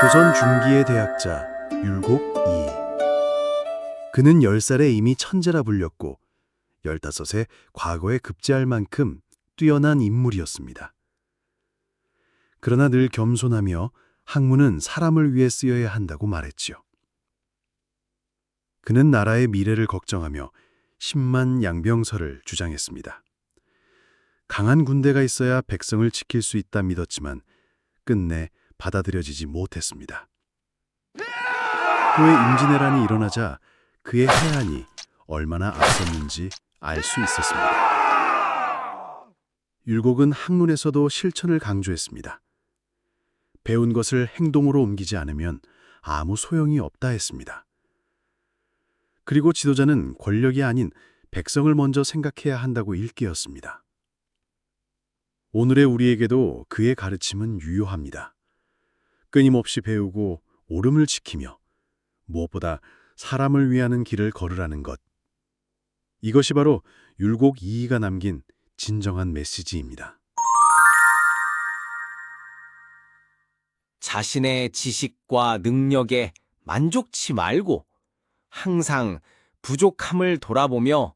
조선 중기의 대학자 율곡 이 그는 10살에 이미 천재라 불렸고 15세 과거에 급제할 만큼 뛰어난 인물이었습니다. 그러나 늘 겸손하며 학문은 사람을 위해 쓰여야 한다고 말했지요. 그는 나라의 미래를 걱정하며 10만 양병설을 주장했습니다. 강한 군대가 있어야 백성을 지킬 수 있다 믿었지만 끝내 받아들여지지 못했습니다. 후에 임진왜란이 일어나자 그의 해안이 얼마나 앞섰는지 알 수 있었습니다. 율곡은 학문에서도 실천을 강조했습니다. 배운 것을 행동으로 옮기지 않으면 아무 소용이 없다 했습니다. 그리고 지도자는 권력이 아닌 백성을 먼저 생각해야 한다고 일깨웠습니다. 오늘의 우리에게도 그의 가르침은 유효합니다. 끊임없이 배우고 옳음을 지키며 무엇보다 사람을 위하는 길을 걸으라는 것. 이것이 바로 율곡 이이가 남긴 진정한 메시지입니다. 자신의 지식과 능력에 만족치 말고 항상 부족함을 돌아보며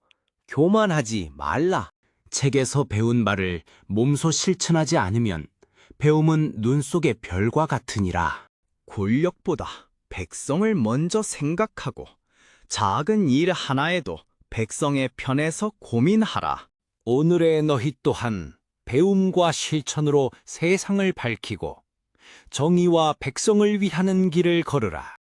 교만하지 말라. 책에서 배운 바를 몸소 실천하지 않으면 배움은 눈 속의 별과 같으니라. 권력보다 백성을 먼저 생각하고 작은 일 하나에도 백성의 편에서 고민하라. 오늘의 너희 또한 배움과 실천으로 세상을 밝히고 정의와 백성을 위하는 길을 걸으라.